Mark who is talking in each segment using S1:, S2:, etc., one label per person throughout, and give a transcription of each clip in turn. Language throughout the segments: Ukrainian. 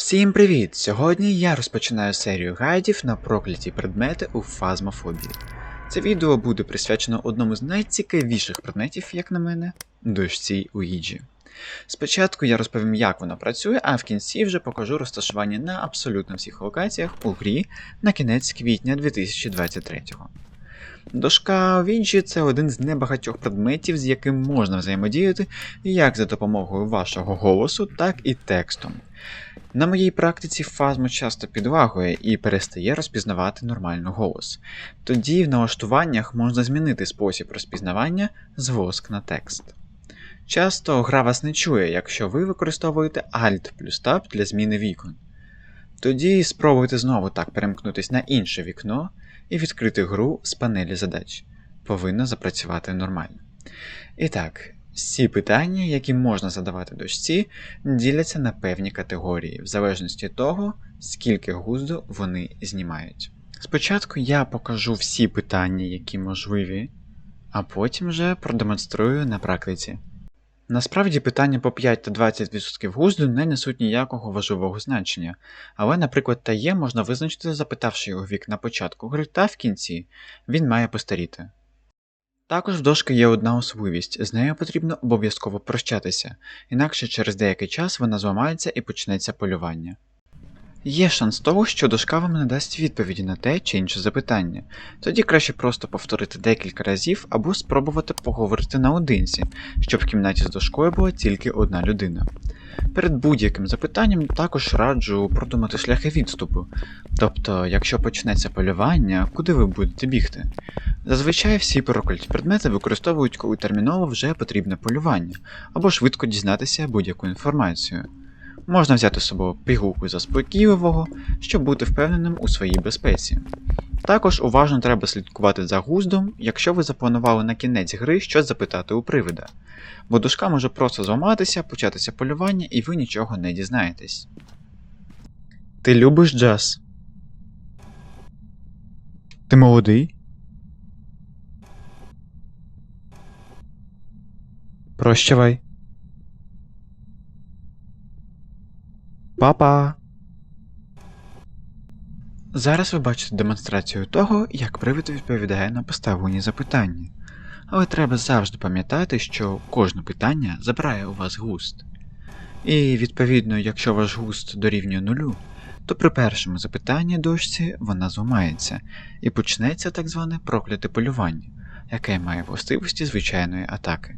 S1: Всім привіт! Сьогодні я розпочинаю серію гайдів на прокляті предмети у фазмофобії. Це відео буде присвячено одному з найцікавіших предметів, як на мене, дошці Уїджі. Спочатку я розповім, як вона працює, а в кінці вже покажу розташування на абсолютно всіх локаціях у грі на кінець квітня 2023-го. Дошка Вінчі це один з небагатьох предметів, з яким можна взаємодіяти як за допомогою вашого голосу, так і текстом. На моїй практиці фазмо часто підлагує і перестає розпізнавати нормально голос. Тоді в налаштуваннях можна змінити спосіб розпізнавання з воск на текст. Часто гра вас не чує, якщо ви використовуєте Alt плюс Tab для зміни вікон. Тоді спробуйте знову так перемкнутися на інше вікно і відкрити гру з панелі задач. Повинно запрацювати нормально. І так, всі питання, які можна задавати дошці, діляться на певні категорії, в залежності того, скільки гузду вони знімають. Спочатку я покажу всі питання, які можливі, а потім вже продемонструю на практиці. Насправді питання по 5 та 20% гузду не несуть ніякого важливого значення, але, наприклад, та є можна визначити, запитавши його вік на початку гри та в кінці, він має постаріти. Також в дошки є одна особливість, з нею потрібно обов'язково прощатися, інакше через деякий час вона зламається і почнеться полювання. Є шанс того, що дошка вам не дасть відповіді на те чи інше запитання, тоді краще просто повторити декілька разів або спробувати поговорити наодинці, щоб в кімнаті з дошкою була тільки одна людина. Перед будь-яким запитанням також раджу продумати шляхи відступу, тобто, якщо почнеться полювання, куди ви будете бігти. Зазвичай всі прокляті предмети використовують, коли терміново вже потрібне полювання, або швидко дізнатися будь-яку інформацію. Можна взяти з собою пігулку заспокійливого, щоб бути впевненим у своїй безпеці. Також уважно треба слідкувати за гуздом, якщо ви запланували на кінець гри щось запитати у привида, бо дошка може просто зламатися, початися полювання і ви нічого не дізнаєтесь. Ти любиш джаз? Ти молодий? Прощавай. Папа. Зараз ви бачите демонстрацію того, як привид відповідає на поставлені запитання. Але треба завжди пам'ятати, що кожне питання забирає у вас густ. І відповідно, якщо ваш густ дорівнює нулю, то при першому запитанні дошці вона зламається і почнеться так зване прокляте полювання, яке має властивості звичайної атаки.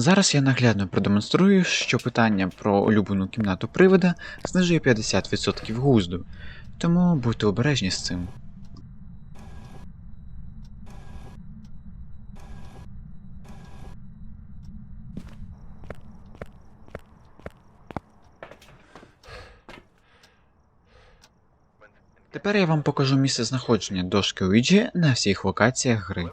S1: Зараз я наглядно продемонструю, що питання про улюблену кімнату привида знижує 50% гузду, тому будьте обережні з цим. Тепер я вам покажу місце знаходження дошки Уіджі на всіх локаціях гри.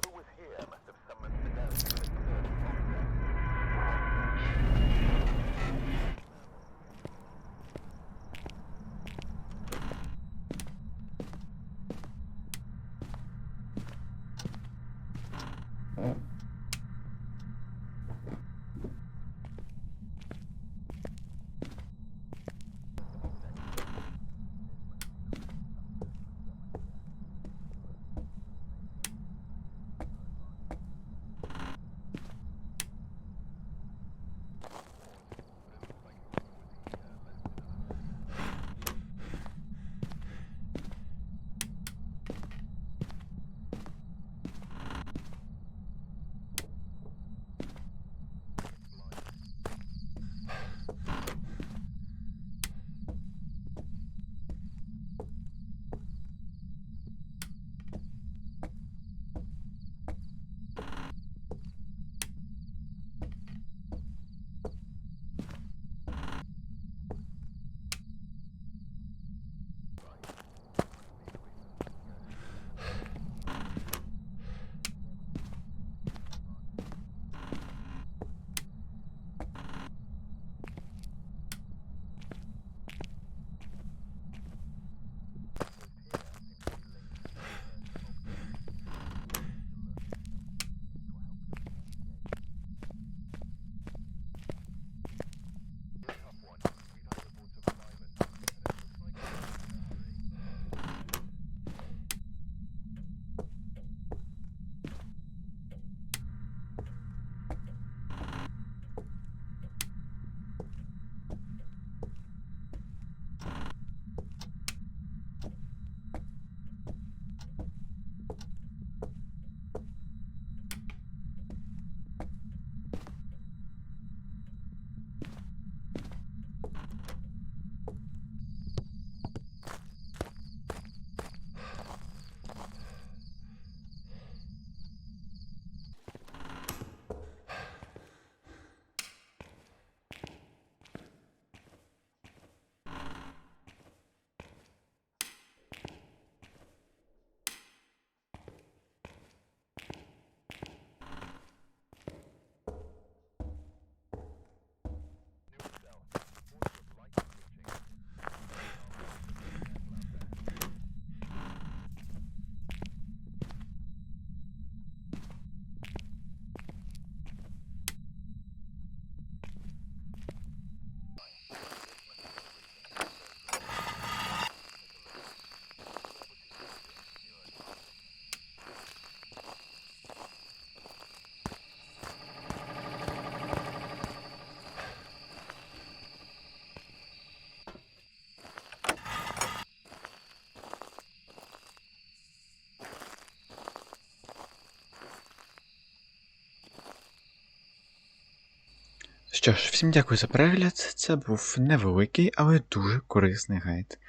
S1: Що ж, всім дякую за перегляд. Це був невеликий, але дуже корисний гайд.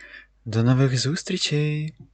S1: До нових зустрічей!